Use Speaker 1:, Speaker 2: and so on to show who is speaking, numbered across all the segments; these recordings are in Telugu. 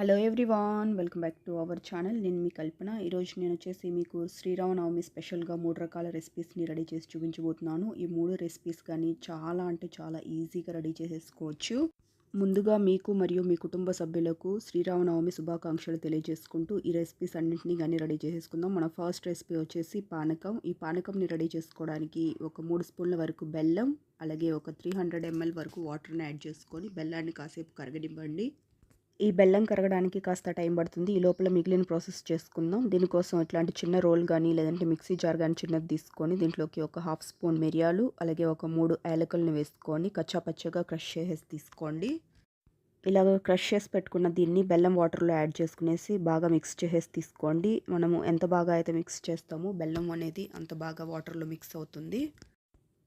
Speaker 1: Hello everyone welcome back to our channel నేను మీ కల్పన. ఈరోజు నేను వచ్చేసి మీకు శ్రీరామనవమి స్పెషల్గా మూడు రకాల రెసిపీస్ని రెడీ చేసి చూపించబోతున్నాను. ఈ మూడు రెసిపీస్ కానీ చాలా అంటే చాలా ఈజీగా రెడీ చేసేసుకోవచ్చు. ముందుగా మీకు మరియు మీ కుటుంబ సభ్యులకు శ్రీరామనవమి శుభాకాంక్షలు తెలియజేసుకుంటూ ఈ రెసిపీస్ అన్నింటినీ కానీ రెడీ చేసేసుకుందాం. మన ఫస్ట్ రెసిపీ వచ్చేసి పానకం. ఈ పానకంని రెడీ చేసుకోవడానికి ఒక మూడు స్పూన్ల వరకు బెల్లం అలాగే ఒక త్రీ హండ్రెడ్ ఎంఎల్ వరకు వాటర్ని యాడ్ చేసుకొని బెల్లాన్ని కాసేపు కరగనివ్వండి. ఈ బెల్లం కరగడానికి కాస్త టైం పడుతుంది. ఈ లోపల మిగిలిన ప్రాసెస్ చేసుకుందాం. దీనికోసం ఇట్లాంటి చిన్న రోల్ కానీ లేదంటే మిక్సీ జార్ కానీ చిన్నది తీసుకొని దీంట్లోకి ఒక హాఫ్ స్పూన్ మిరియాలు అలాగే ఒక మూడు యాలకులను వేసుకొని కచ్చాపచ్చగా క్రష్ చేసేసి తీసుకోండి. ఇలాగ క్రష్ చేసి పెట్టుకున్న దీన్ని బెల్లం వాటర్లో యాడ్ చేసుకునేసి బాగా మిక్స్ చేసేసి తీసుకోండి. మనము ఎంత బాగా అయితే మిక్స్ చేస్తామో బెల్లం అనేది అంత బాగా వాటర్లో మిక్స్ అవుతుంది.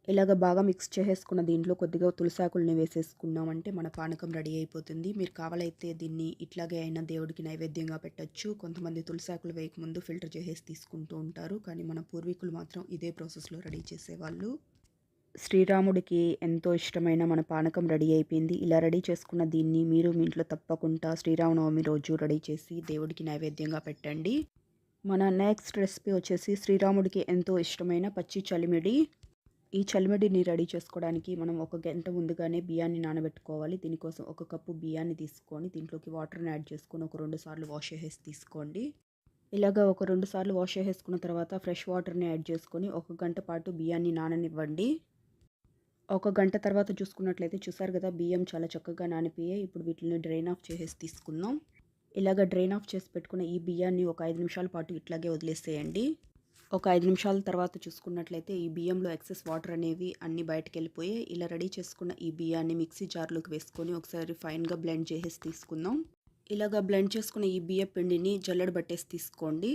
Speaker 1: ఇలాగ బాగా మిక్స్ చేసేసుకున్న దీంట్లో కొద్దిగా తులసాకుల్ని వేసేసుకున్నామంటే మన పానకం రెడీ అయిపోతుంది. మీరు కావాలైతే దీన్ని ఇట్లాగే అయినా దేవుడికి నైవేద్యంగా పెట్టచ్చు. కొంతమంది తులసాకులు వేయకముందు ఫిల్టర్ చేసేసి తీసుకుంటూ ఉంటారు. కానీ మన పూర్వీకులు మాత్రం ఇదే ప్రాసెస్లో రెడీ చేసేవాళ్ళు. శ్రీరాముడికి ఎంతో ఇష్టమైన మన పానకం రెడీ అయిపోయింది. ఇలా రెడీ చేసుకున్న దీన్ని మీరు మీ ఇంట్లో తప్పకుండా శ్రీరామనవమి రోజు రెడీ చేసి దేవుడికి నైవేద్యంగా పెట్టండి. మన నెక్స్ట్ రెసిపీ వచ్చేసి శ్రీరాముడికి ఎంతో ఇష్టమైన పచ్చి చలిమిడి ఈ చలిమిడిని రెడీ చేసుకోవడానికి మనం ఒక గంట ముందుగానే బియ్యాన్ని నానబెట్టుకోవాలి. దీనికోసం ఒక కప్పు బియ్యాన్ని తీసుకొని దీంట్లోకి వాటర్ని యాడ్ చేసుకొని ఒక రెండు సార్లు వాష్ చేసేసి తీసుకోండి. ఇలాగ ఒక రెండు సార్లు వాష్ చేసేసుకున్న తర్వాత ఫ్రెష్ వాటర్ని యాడ్ చేసుకొని ఒక గంట పాటు బియ్యాన్ని నాననివ్వండి. ఒక గంట తర్వాత చూసుకున్నట్లయితే చూసారు కదా బియ్యం చాలా చక్కగా నానిపోయాయి. ఇప్పుడు వీటిని డ్రైన్ ఆఫ్ చేసేసి తీసుకుందాం. ఇలాగ డ్రైన్ ఆఫ్ చేసి పెట్టుకున్న ఈ బియ్యాన్ని ఒక ఐదు నిమిషాల పాటు ఇట్లాగే వదిలేసేయండి. ఒక ఐదు నిమిషాల తర్వాత చూసుకున్నట్లయితే ఈ బియ్యంలో ఎక్సెస్ వాటర్ అనేవి అన్ని బయటకు వెళ్ళిపోయి ఇలా రెడీ చేసుకున్న ఈ బియ్యాన్ని మిక్సీ జార్లోకి వేసుకొని ఒకసారి ఫైన్గా బ్లెండ్ చేసేసి తీసుకుందాం. ఇలాగా బ్లెండ్ చేసుకున్న ఈ బియ్య పిండిని జల్లెడ పట్టేసి తీసుకోండి.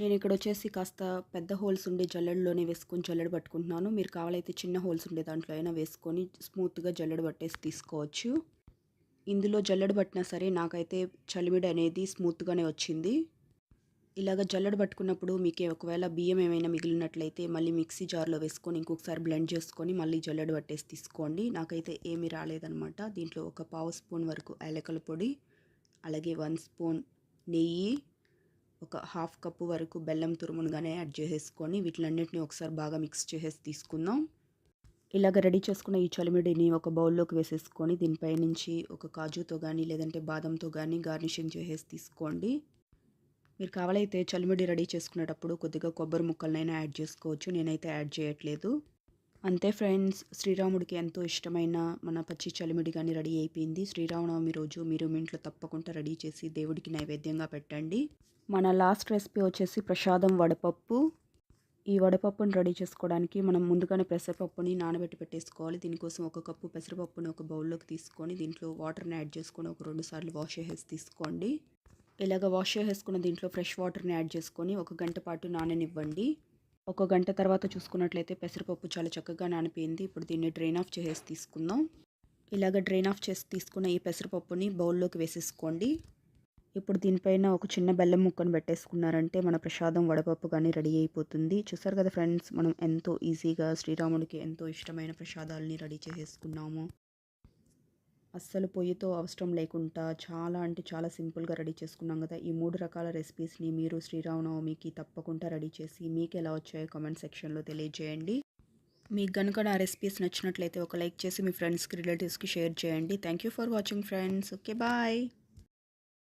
Speaker 1: నేను ఇక్కడ వచ్చేసి కాస్త పెద్ద హోల్స్ ఉండే జల్లెడలోనే వేసుకొని జల్లెడ పట్టుకుంటున్నాను. మీరు కావాలైతే చిన్న హోల్స్ ఉండే దాంట్లో అయినా వేసుకొని స్మూత్గా జల్లెడ పట్టేసి తీసుకోవచ్చు. ఇందులో జల్లెడ పట్టినా సరే నాకైతే చలిమిడి అనేది స్మూత్గానే వచ్చింది. ఇలాగ జల్లెడ పట్టుకున్నప్పుడు మీకు ఒకవేళ బియ్యం ఏమైనా మిగిలినట్లయితే మళ్ళీ మిక్సీ జార్లో వేసుకొని ఇంకొకసారి బ్లెండ్ చేసుకొని మళ్ళీ జల్లెడ పట్టేసి తీసుకోండి. నాకైతే ఏమీ రాలేదనమాట దీంట్లో ఒక పావు స్పూన్ వరకు ఏలకల పొడి అలాగే వన్ స్పూన్ నెయ్యి ఒక హాఫ్ కప్పు వరకు బెల్లం తురుమునుగానే యాడ్ చేసేసుకొని వీటిలన్నింటినీ ఒకసారి బాగా మిక్స్ చేసేసి తీసుకుందాం. ఇలాగ రెడీ చేసుకున్న ఈ చలిమిడిని ఒక బౌల్లోకి వేసేసుకొని దీనిపై నుంచి ఒక కాజుతో కానీ లేదంటే బాదంతో కానీ గార్నిషింగ్ చేసేసి తీసుకోండి. మీరు కావాలైతే చలిమిడి రెడీ చేసుకునేటప్పుడు కొద్దిగా కొబ్బరి ముక్కలనైనా యాడ్ చేసుకోవచ్చు. నేనైతే యాడ్ చేయట్లేదు. అంతే ఫ్రెండ్స్ శ్రీరాముడికి ఎంతో ఇష్టమైన మన పచ్చి చలిమిడి కానీ రెడీ అయిపోయింది. శ్రీరామనవమి రోజు మీరు మీ ఇంట్లో తప్పకుండా రెడీ చేసి దేవుడికి నైవేద్యంగా పెట్టండి. మన లాస్ట్ రెసిపీ వచ్చేసి ప్రసాదం వడపప్పు. ఈ వడపప్పును రెడీ చేసుకోవడానికి మనం ముందుగానే పెసరపప్పుని నానబెట్టి పెట్టేసుకోవాలి. దీనికోసం ఒక కప్పు పెసరపప్పుని ఒక బౌల్లోకి తీసుకొని దీంట్లో వాటర్ని యాడ్ చేసుకొని ఒక రెండు సార్లు వాష్ చేసేసి తీసుకోండి. ఇలాగ వాష్ చేసేసుకున్న దీంట్లో ఫ్రెష్ వాటర్ని యాడ్ చేసుకొని ఒక గంట పాటు నాననివ్వండి. ఒక గంట తర్వాత చూసుకున్నట్లయితే పెసరపప్పు చాలా చక్కగా నానిపోయింది. ఇప్పుడు దీన్ని డ్రైన్ ఆఫ్ చేసేసి తీసుకుందాం. ఇలాగ డ్రైన్ ఆఫ్ చేసి తీసుకున్న ఈ పెసరపప్పుని బౌల్లోకి వేసేసుకోండి. ఇప్పుడు దీనిపైన ఒక చిన్న బెల్లం ముక్కను పెట్టేసుకున్నారంటే మన ప్రసాదం వడపప్పు కానీ రెడీ అయిపోతుంది. చూసారు కదా ఫ్రెండ్స్ మనం ఎంతో ఈజీగా శ్రీరాముడికి ఎంతో ఇష్టమైన ప్రసాదాలని రెడీ చేసేసుకున్నాము. అస్సలు పొయ్యితో అవసరం లేకుండా చాలా అంటే చాలా సింపుల్గా రెడీ చేసుకున్నాం కదా. ఈ మూడు రకాల రెసిపీస్ని మీరు శ్రీరామనవమికి తప్పకుండా రెడీ చేసి మీకు ఎలా వచ్చాయో కామెంట్ సెక్షన్లో తెలియజేయండి. మీకు కనుక నా రెసిపీస్ నచ్చినట్లయితే ఒక లైక్ చేసి మీ ఫ్రెండ్స్కి రిలేటివ్స్కి షేర్ చేయండి. Thank you for watching friends. Okay bye.